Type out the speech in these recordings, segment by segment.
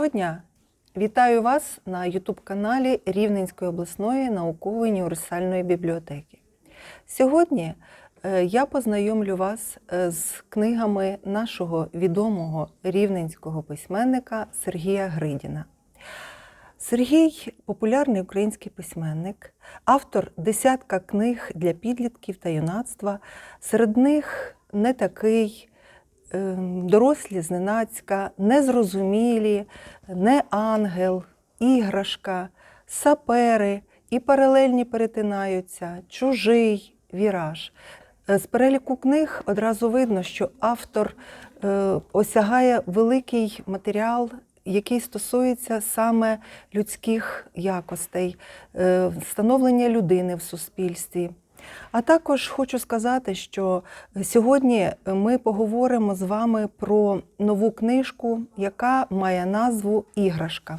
Доброго дня! Вітаю вас на YouTube-каналі Рівненської обласної наукової універсальної бібліотеки. Сьогодні е, я познайомлю вас е, з книгами нашого відомого рівненського письменника Сергія Гридіна. Сергій популярний український письменник, автор десятка книг для підлітків та юнацтва. Серед них не такий дорослі зненацька, незрозумілі, не ангел, іграшка, сапери і паралельні перетинаються, чужий віраж. Е, З переліку книг одразу видно, що автор е, осягає великий матеріал, який стосується саме людських якостей, е, встановлення людини в суспільстві. А також хочу сказати, що сьогодні ми поговоримо з вами про нову книжку, яка має назву Іграшка.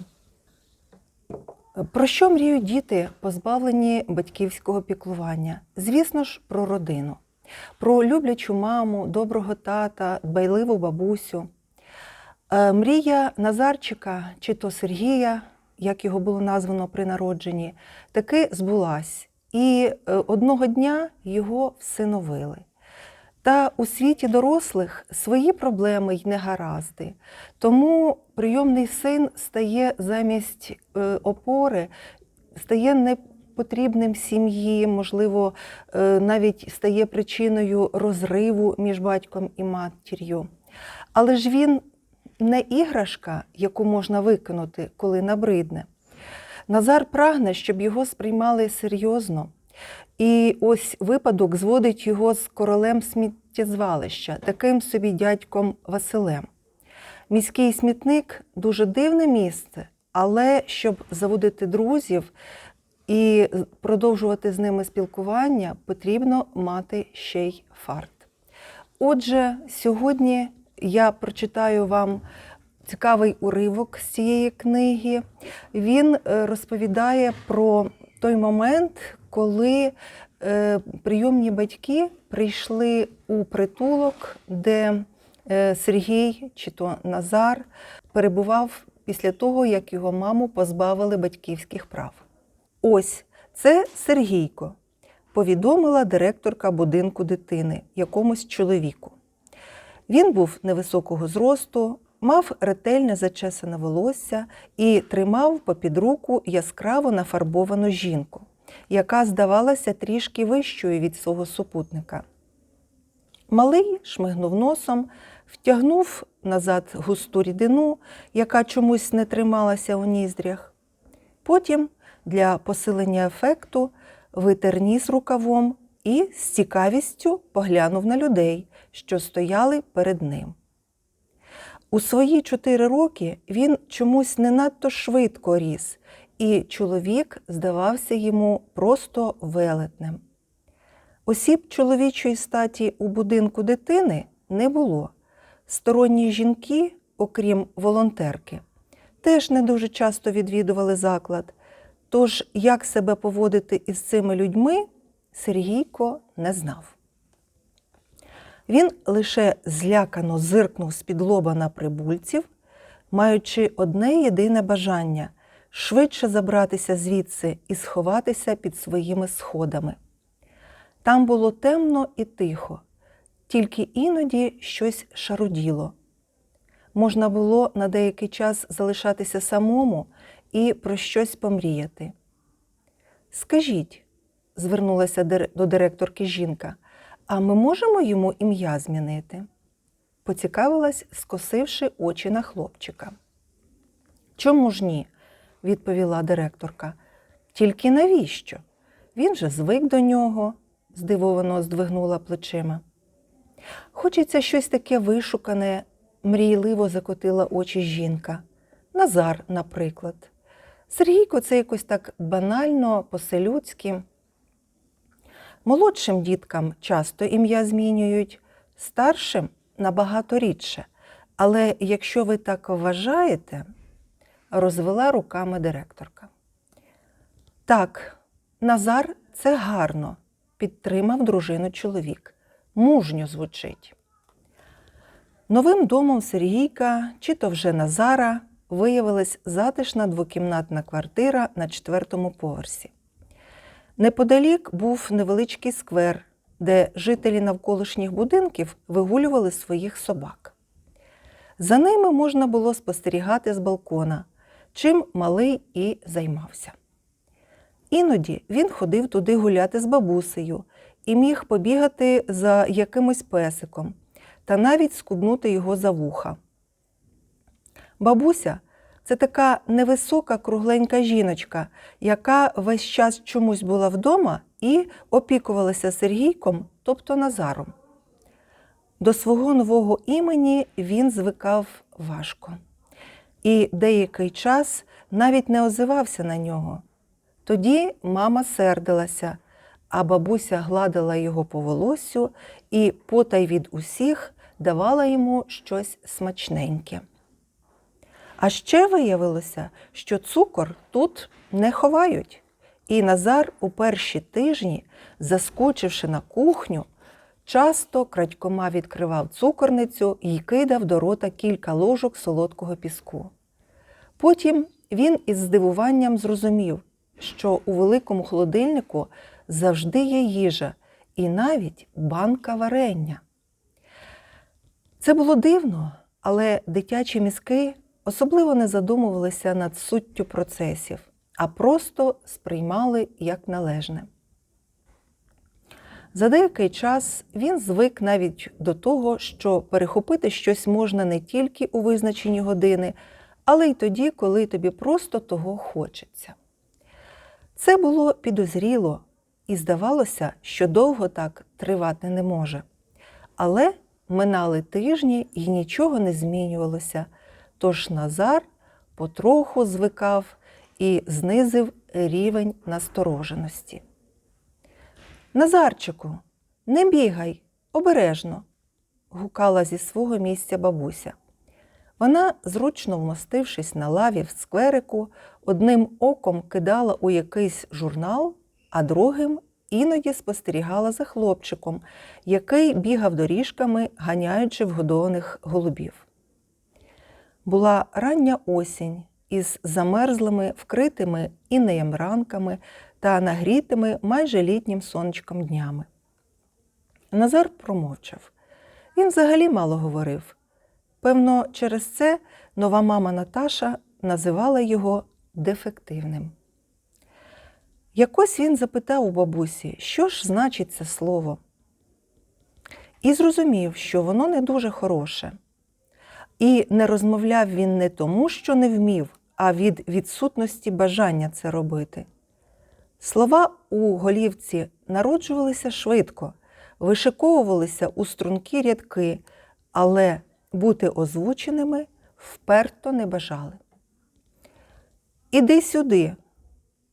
Про що мріють діти, позбавлені батьківського піклування? Звісно ж, про родину, про люблячу маму, доброго тата, дбайливу бабусю. Е, Мрія Назарчика чи то Сергія, як його було названо при народженні, таки збулась. І е, одного дня його всиновили. Та у світі дорослих свої проблеми й негаразди. Тому прийомний син стає замість е, опори, стає непотрібним сім'ї, можливо, е, навіть стає причиною розриву між батьком і матір'ю. Але ж він не іграшка, яку можна викинути, коли набридне. Назар прагне, щоб його сприймали серйозно. І ось випадок зводить його з королем сміттєзвалища, таким собі дядьком Василем. Міський смітник дуже дивне місце, але щоб заводити друзів і продовжувати з ними спілкування, потрібно мати ще й фарт. Отже, сьогодні я прочитаю вам цікавий уривок з цієї книги. Він е, розповідає про той момент, коли е, прийомні батьки прийшли у притулок, де е, Сергій чи то Назар перебував після того, як його маму позбавили батьківських прав. Ось це Сергійко, повідомила директорка будинку дитини якомусь чоловіку. Він був невисокого зросту, мав ретельне зачесане волосся і тримав попід руку яскраво нафарбовану жінку, яка здавалася трішки вищою від свого супутника. Малий шмигнув носом, втягнув назад густу рідину, яка чомусь не трималася у ніздрях. Потім, для посилення ефекту, витер ніс рукавом і з цікавістю поглянув на людей, що стояли перед ним. У свої чотири роки він чомусь не надто швидко ріс, і чоловік здавався йому просто велетнем. Осіб чоловічої статі у будинку дитини не було. Сторонні жінки, окрім волонтерки, теж не дуже часто відвідували заклад. Тож, як себе поводити із цими людьми, Сергійко не знав. Він лише злякано зиркнув з-під лоба на прибульців, маючи одне єдине бажання швидше забратися звідси і сховатися під своїми сходами. Там було темно і тихо, тільки іноді щось шаруділо. Можна було на деякий час залишатися самому і про щось помріяти. Скажіть, звернулася до директорки жінка, а ми можемо йому ім'я змінити? Поцікавилась, скосивши очі на хлопчика. Чому ж ні? відповіла директорка. Тільки навіщо? Він же звик до нього, здивовано здвигнула плечима. Хочеться щось таке вишукане, мрійливо закотила очі жінка. Назар, наприклад. Сергійко це якось так банально, по-селюдськи. Молодшим діткам часто ім'я змінюють, старшим набагато рідше. Але якщо ви так вважаєте, розвела руками директорка. Так, Назар це гарно, підтримав дружину чоловік. Мужньо звучить. Новим домом Сергійка, чи то вже Назара, виявилась затишна двокімнатна квартира на четвертому поверсі. Неподалік був невеличкий сквер, де жителі навколишніх будинків вигулювали своїх собак. За ними можна було спостерігати з балкона, чим малий і займався. Іноді він ходив туди гуляти з бабусею і міг побігати за якимось песиком та навіть скубнути його за вуха. Бабуся це така невисока кругленька жіночка, яка весь час чомусь була вдома і опікувалася Сергійком, тобто Назаром. До свого нового імені він звикав важко. І деякий час навіть не озивався на нього. Тоді мама сердилася, а бабуся гладила його по волоссю і потай від усіх давала йому щось смачненьке. А ще виявилося, що цукор тут не ховають. І Назар у перші тижні, заскочивши на кухню, часто крадькома відкривав цукорницю і кидав до рота кілька ложок солодкого піску. Потім він із здивуванням зрозумів, що у великому холодильнику завжди є їжа і навіть банка варення. Це було дивно, але дитячі мізки особливо не задумувалися над суттю процесів, а просто сприймали як належне. За деякий час він звик навіть до того, що перехопити щось можна не тільки у визначені години, але й тоді, коли тобі просто того хочеться. Це було підозріло, і здавалося, що довго так тривати не може. Але минали тижні і нічого не змінювалося. Тож Назар потроху звикав і знизив рівень настороженості. Назарчику, не бігай, обережно, гукала зі свого місця бабуся. Вона, зручно вмостившись на лаві в скверику, одним оком кидала у якийсь журнал, а другим іноді спостерігала за хлопчиком, який бігав доріжками, ганяючи вгодованих голубів. Була рання осінь із замерзлими, вкритими інеєм ранками та нагрітими майже літнім сонечком днями. Назар промовчав. Він взагалі мало говорив. Певно, через це нова мама Наташа називала його дефективним. Якось він запитав у бабусі, що ж значить це слово, і зрозумів, що воно не дуже хороше. І не розмовляв він не тому, що не вмів, а від відсутності бажання це робити. Слова у голівці народжувалися швидко, вишиковувалися у стрункі рядки, але бути озвученими вперто не бажали. Іди сюди,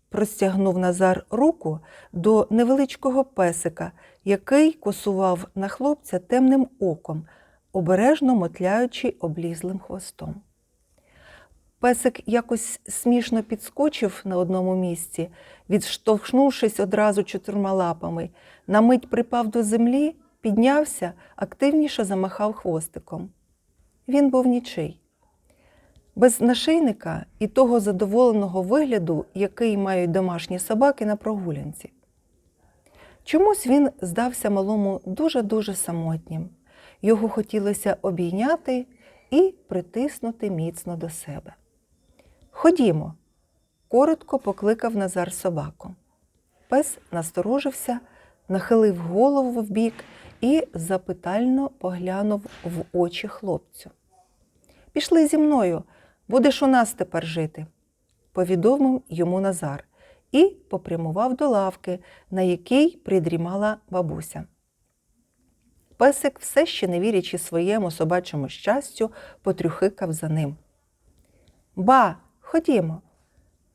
простягнув Назар руку до невеличкого песика, який косував на хлопця темним оком, обережно мотляючи облізлим хвостом. Песик якось смішно підскочив на одному місці, відштовхнувшись одразу чотирма лапами, на мить припав до землі, піднявся, активніше замахав хвостиком. Він був нічий. Без нашийника і того задоволеного вигляду, який мають домашні собаки на прогулянці. Чомусь він здався малому дуже-дуже самотнім. Його хотілося обійняти і притиснути міцно до себе. Ходімо, коротко покликав Назар собаку. Пес насторожився, нахилив голову вбік і запитально поглянув в очі хлопцю. Пішли зі мною, будеш у нас тепер жити, повідомив йому Назар і попрямував до лавки, на якій придрімала бабуся. Песик, все ще не вірячи своєму собачому щастю, потрюхикав за ним. Ба, ходімо.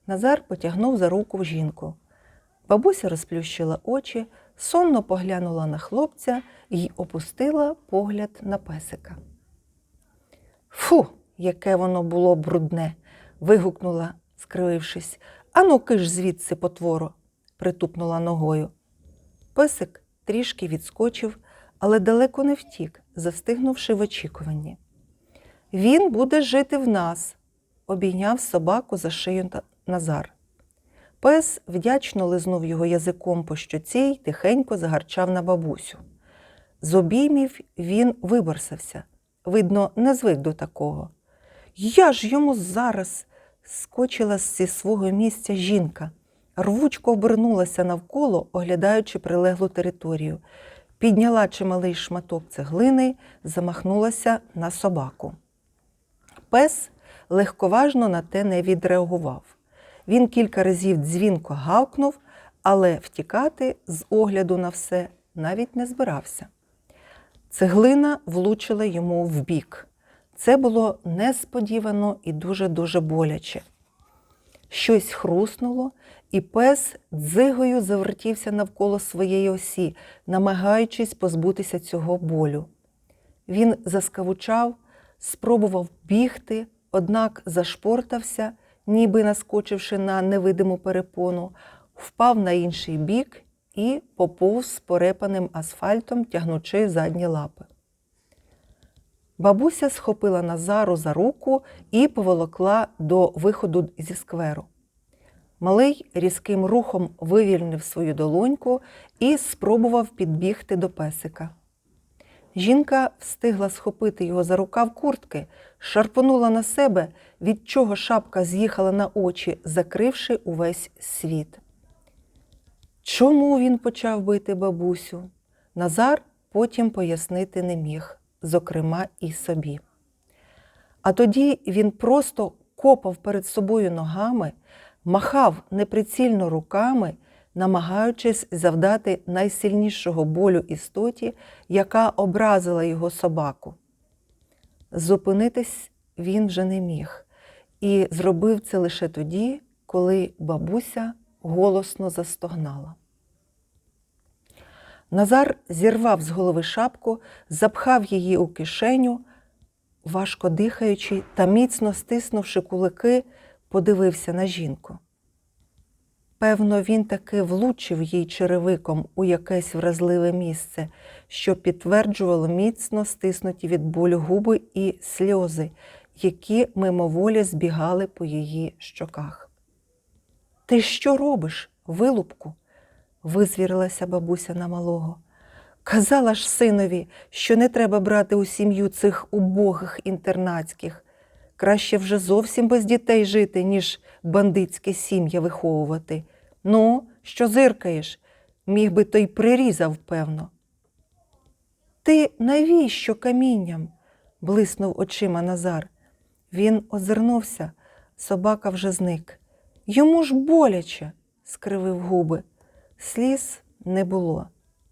Назар потягнув за руку жінку. Бабуся розплющила очі, сонно поглянула на хлопця і опустила погляд на песика. Фу, яке воно було брудне. вигукнула, скривившись. Ану, киш звідси, потворо, притупнула ногою. Песик трішки відскочив, але далеко не втік, застигнувши в очікуванні. Він буде жити в нас, обійняв собаку за шию Назар. Пес вдячно лизнув його язиком по щоці й тихенько загарчав на бабусю. З обіймів він виборсався. Видно, не звик до такого. Я ж йому зараз скочила зі свого місця жінка. Рвучко обернулася навколо, оглядаючи прилеглу територію. Підняла чималий шматок цеглини, замахнулася на собаку. Пес легковажно на те не відреагував. Він кілька разів дзвінко гавкнув, але втікати з огляду на все навіть не збирався. Цеглина влучила йому в бік. Це було несподівано і дуже-дуже боляче. Щось хруснуло, і пес дзигою завертівся навколо своєї осі, намагаючись позбутися цього болю. Він заскавучав, спробував бігти, однак зашпортався, ніби наскочивши на невидиму перепону, впав на інший бік і поповз порепаним асфальтом, тягнучи задні лапи. Бабуся схопила Назару за руку і поволокла до виходу зі скверу. Малий різким рухом вивільнив свою долоньку і спробував підбігти до песика. Жінка встигла схопити його за рукав куртки, шарпонула на себе, від чого шапка з'їхала на очі, закривши увесь світ. Чому він почав бити бабусю? Назар потім пояснити не міг, зокрема і собі. А тоді він просто копав перед собою ногами, махав неприцільно руками, намагаючись завдати найсильнішого болю істоті, яка образила його собаку. Зупинитись він вже не міг, і зробив це лише тоді, коли бабуся голосно застогнала. Назар зірвав з голови шапку, запхав її у кишеню, важко дихаючи та міцно стиснувши кулаки, подивився на жінку. Певно, він таки влучив їй черевиком у якесь вразливе місце, що підтверджувало міцно стиснуті від болю губи і сльози, які мимоволі збігали по її щоках. Ти що робиш, вилупку? визвірилася бабуся на малого. Казала ж синові, що не треба брати у сім'ю цих убогих інтернатських. Краще вже зовсім без дітей жити, ніж бандитське сім'я виховувати. Ну, що зиркаєш? Міг би той прирізав, певно. Ти навіщо камінням? блиснув очима Назар. Він озирнувся, собака вже зник. Йому ж боляче, скривив губи. Сліз не було,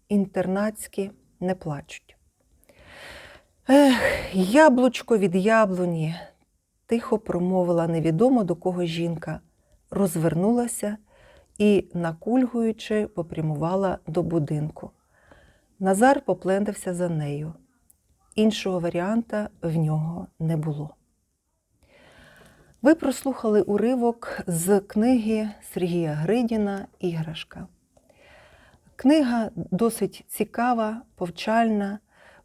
інтернатські не плачуть. Ех, яблучко від яблуні, тихо промовила невідомо до кого жінка, розвернулася і, накульгуючи, попрямувала до будинку. Назар поплентався за нею. Іншого варіанта в нього не було. Ви прослухали уривок з книги Сергія Гридіна Іграшка. Книга досить цікава, повчальна.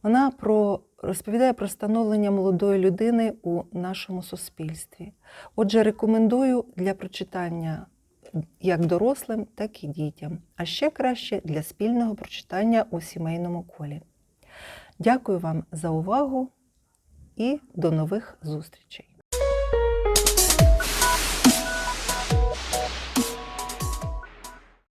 Вона про, розповідає про становлення молодої людини у нашому суспільстві. Отже, рекомендую для прочитання як дорослим, так і дітям, а ще краще для спільного прочитання у сімейному колі. Дякую вам за увагу і до нових зустрічей!